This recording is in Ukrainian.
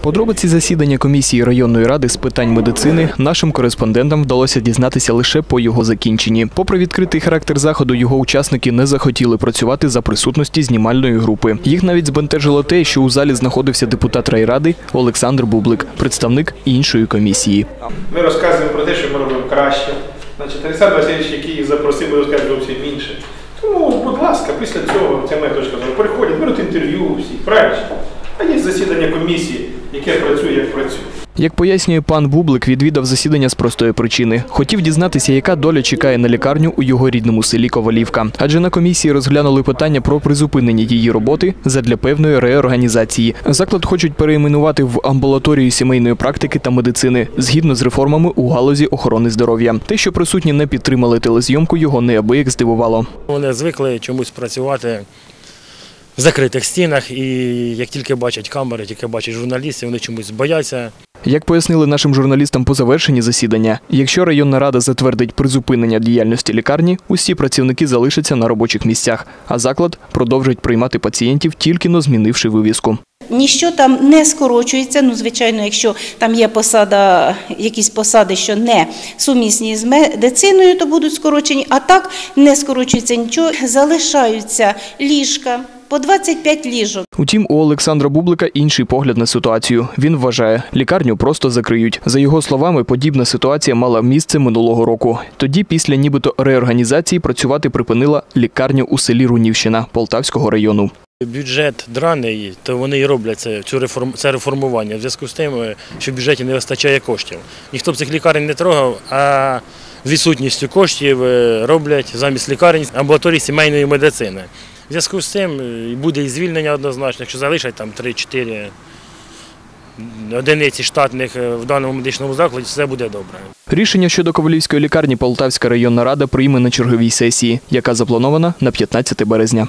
Подробиці засідання комісії районної ради з питань медицини нашим кореспондентам вдалося дізнатися лише по його закінченні. Попри відкритий характер заходу, його учасники не захотіли працювати за присутності знімальної групи. Їх навіть збентежило те, що у залі знаходився депутат райради Олександр Бублик, представник іншої комісії. Ми розказуємо про те, що ми робимо краще. Значить, Олександр Васильович, який запросив, розказуємо зовсім інше. Тому, будь ласка, після цього, це моя точка приходять, беруть інтерв'ю у всіх, правильно? А є засідання комісії, яке працює, як працює. Як пояснює пан Бублик, відвідав засідання з простої причини. Хотів дізнатися, яка доля чекає на лікарню у його рідному селі Ковалівка. Адже на комісії розглянули питання про призупинення її роботи задля певної реорганізації. Заклад хочуть перейменувати в амбулаторію сімейної практики та медицини згідно з реформами у галузі охорони здоров'я. Те, що присутні не підтримали телезйомку, його неабияк здивувало. Вони звикли чомусь працювати в закритих стінах, і як тільки бачать камери, тільки бачать журналістів, вони чомусь бояться. Як пояснили нашим журналістам по завершенні засідання, якщо районна рада затвердить призупинення діяльності лікарні, усі працівники залишаться на робочих місцях, а заклад продовжить приймати пацієнтів, тільки но змінивши вивіску. Ніщо там не скорочується. Ну, звичайно, якщо там є посада, якісь посади, що не сумісні з медициною, то будуть скорочені. А так не скорочується нічого. Залишаються ліжка по 25 ліжок. Утім, у Олександра Бублика інший погляд на ситуацію. Він вважає, лікарню просто закриють. За його словами, подібна ситуація мала місце минулого року. Тоді, після нібито реорганізації, працювати припинила лікарню у селі Рунівщина Полтавського району. Бюджет драний, то вони і роблять це, цю реформ, це реформування в зв'язку з тим, е, що в бюджеті не вистачає коштів. Ніхто б цих лікарень не трогав, а з відсутністю коштів е, роблять замість лікарень амбулаторії сімейної медицини. В зв'язку з цим е, буде і звільнення однозначно, якщо залишать там 3-4 одиниці штатних в даному медичному закладі, все буде добре. Рішення щодо Ковалівської лікарні Полтавська районна рада прийме на черговій сесії, яка запланована на 15 березня.